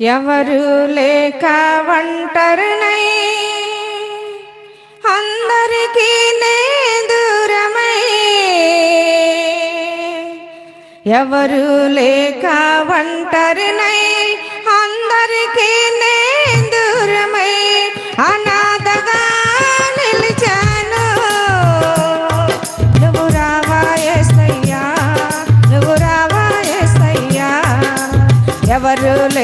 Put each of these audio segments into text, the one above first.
ఎవరు లేక ఒంటరినై? అందరికీ నే దూరమై. ఎవరు లేక ఒంటరినై? అందరికీ నే దూరమై. అనాథగా నిలిచాను. నువ్వు రావా యేసయ్యా నువ్వు రావా యేసయ్యా ఎవరు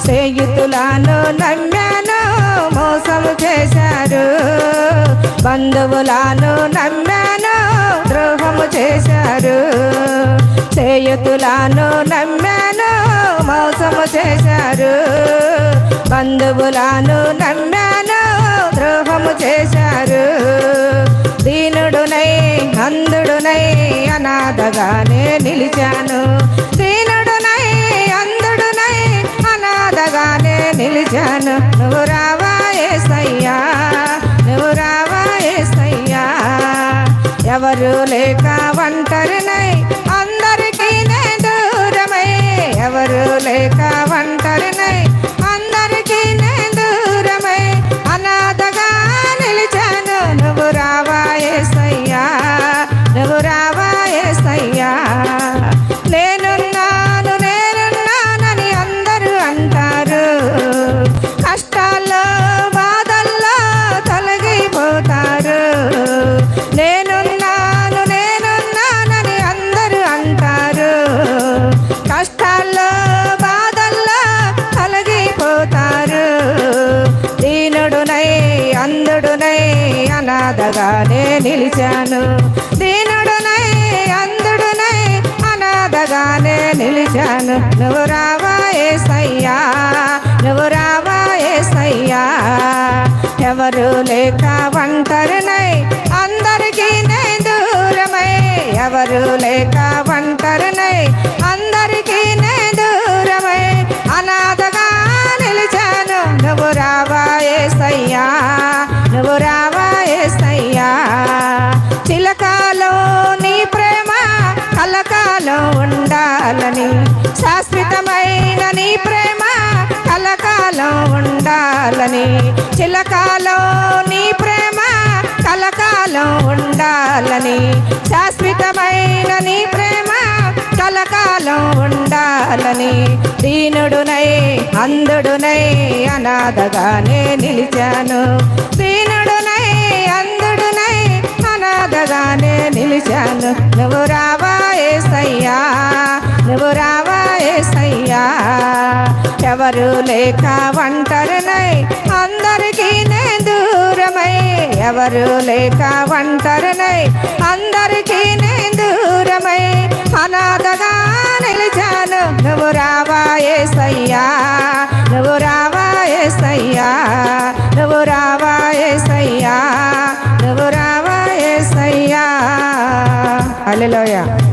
స్నేహితులను నమ్మాను మోసము చేశారు. బంధువులను నమ్మాను ద్రోహము చేశారు. స్నేహితులను నమ్మాను మోసము చేశారు. బంధువులను నమ్మాను ద్రోహము చేశారు. దీనుడునై అందుడునై అనాథగానే నిలిచాను. నిలిచాను నువ్వు రావా యేసయ్యా నువ్వు రావా యేసయ్యా ఎవరు లేక ఒంటరినై నిలిచాను. దీనుడునై అందుడునై అనాథగానే నిలిచాను. నువ్వు రావా యేసయ్యా నువ్వు రావా యేసయ్యా ఎవరు లేక ఒంటరినై అందరికీ నే దూరమై. ఎవరు లేక ఒంటరి చిలకాలో నీ ప్రేమ కలకాలం ఉండాలని శాశ్వతమైన నీ ప్రేమ కలకాలం ఉండాలని చిలకాలో నీ ప్రేమ కలకాలం ఉండాలని శాశ్వతమైన నీ ప్రేమ కలకాలం ఉండాలని దీనుడునై అందుడునై అనాథగానే నిలిచాను. దీనుడు చాలు చాలు. నువ్వు రావా ఏసయ్యా. నువ్వు రావా ఏసయ్యా. ఎవరు లేక ఒంటరినై అందరికీ నే దూరమై. ఎవరు లేక ఒంటరినై అందరికీ నే దూరమై. అనాథగా నిలిచాను. నువ్వు రావా ఏసయ్యా. నువ్వు రావా ఏసయ్యా. నువ్వు రావా ఏసయ్యా. aleluya.